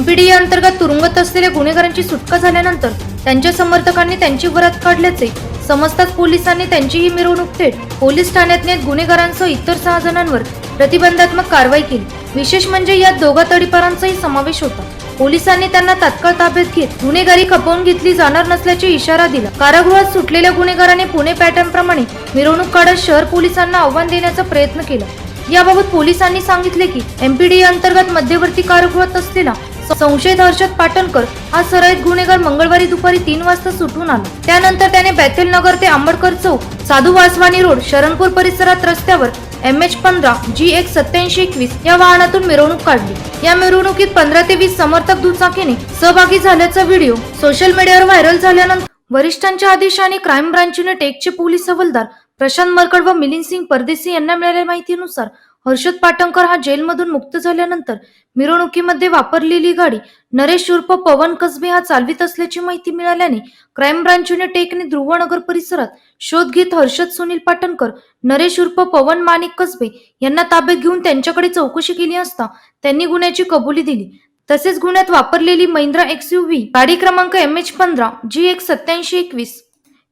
MPDA अंतर्गत तुरुंगात असलेल्या गुन्हेगारांची सुटका झाल्यानंतर त्यांच्या समर्थकांनी त्यांची वरात काढल्याचे समजताच पोलिसांनी त्यांची ही मिरवणूक थेट पोलीस ठाण्यात नेत गुन्हेगारांसह इतर सहा जणांवर प्रतिबंधात्मक कारवाई केली. विशेष म्हणजे यात दोघा तडीपारांचाही समावेश होता. पोलिसांनी त्यांना तात्काळ ताब्यात घेत गुन्हेगारी खपवून घेतली जाणार नसल्याचे इशारा दिला. कारागृहात सुटलेल्या गुन्हेगाराने पुणे पॅटर्न प्रमाणे मिरवणूक काढत शहर पोलिसांना आव्हान देण्याचा प्रयत्न केला. याबाबत पोलिसांनी सांगितले की एमपीडी अंतर्गत मध्यवर्ती कारागृहात असलेला संशयित हर्षद पाटणकर हा सराईत गुन्हेगार मंगळवारी दुपारी तीन वाजता सुटून आला. त्यानंतर त्याने बॅथेल नगर ते आंबडकर चौक साधू वासवानी रोड शरणपूर परिसरात रस्त्यावर एम एच पंधरा जी एक सत्याऐंशी एकवीस या वाहनातून मिरवणूक काढली. या मिरवणुकीत पंधरा ते वीस समर्थक दुचाकीने सहभागी झाल्याचा व्हिडिओ सोशल मीडियावर व्हायरल झाल्यानंतर वरिष्ठांच्या आदेशाने क्राईम ब्रांचने टेकचे पोलीस हवालदार प्रशांत मरकड व मिलिंद सिंग परदेशी यांना मिळालेल्या माहितीनुसार हर्षद पाटणकर हा जेलमधून मुक्त झाल्यानंतर मिरवणुकीमध्ये वापरलेली गाडी नरेश उर्फ पवन कसबे हा चालवित असल्याची माहिती मिळाल्याने क्राईम ब्रांचने टेकने ध्रुवनगर परिसरात शोध घेत हर्षद सुनील पाटणकर नरेश उर्फ पवन माणिक कसबे यांना ताब्यात घेऊन त्यांच्याकडे चौकशी केली असता त्यांनी गुन्ह्याची कबुली दिली. तसेच गुन्ह्यात वापरलेली महिंद्रा एक्स गाडी क्रमांक एम एच पंधरा जी एक सत्याऐंशी एकवीस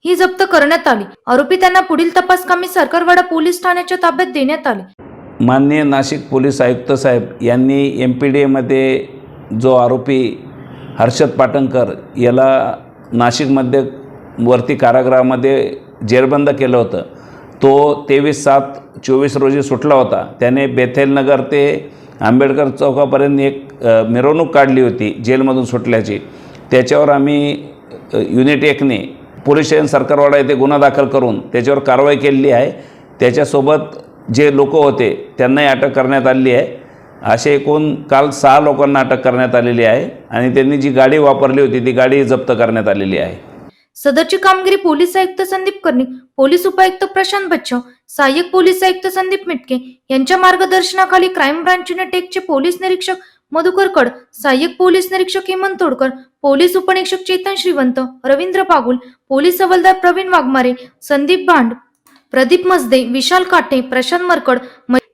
ही जप्त करण्यात आली. आरोपी त्यांना पुढील तपासकामी सरकारवाडा पोलीस ठाण्याच्या ताब्यात देण्यात आले. माननीय नाशिक पोलीस आयुक्त साहेब यांनी एम पी डी एमध्ये जो आरोपी हर्षद पाटणकर याला नाशिकमध्ये वरती कारागृहामध्ये जेरबंद केलं होतं. तो तेवीस सात चोवीस रोजी सुटला होता. त्याने बेथेलनगर ते आंबेडकर चौकापर्यंत एक मिरवणूक काढली होती जेलमधून सुटल्याची. त्याच्यावर आम्ही युनिट एकने पोलीस स्टेशन सरकारवाडा येथे गुन्हा दाखल करून त्याच्यावर कारवाई केलेली आहे. त्याच्यासोबत जे लोक होते त्यांनाही अटक करण्यात आलेली आहे. असे एकूण काल सहा लोकांना अटक करण्यात आलेली आहे आणि त्यांनी जी गाडी वापरली होती ती गाडी जप्त करण्यात आलेली आहे. सदरची कामगिरी पोलीस आयुक्त संदीप कर्णिक पोलीस उपायुक्त प्रशांत बच्चव सहाय्यक पोलीस आयुक्त संदीप मिटके यांच्या मार्गदर्शनाखाली क्राईम ब्रांचने टेकचे पोलीस निरीक्षक मधुकरकड सहाय्यक पोलीस निरीक्षक हेमंत तोडकर पोलीस उपनिरीक्षक चेतन श्रीवंत रवींद्र पागुल पोलीस हवालदार प्रवीण वाघमारे संदीप भांड प्रदीप मजदे विशाल काटे प्रशांत मरकड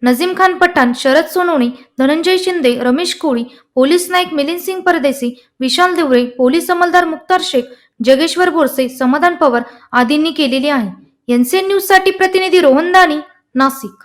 नजीम खान पठाण शरद सोनवणे धनंजय शिंदे रमेश कोळी पोलीस नाईक मिलिंद सिंग परदेसी विशाल देवरे पोलीस अंमलदार मुक्तार शेख जगेश्वर बोरसे समाधान पवार आदींनी केलेली आहे. एनसीएन न्यूजसाठी प्रतिनिधी रोहन दानी नाशिक.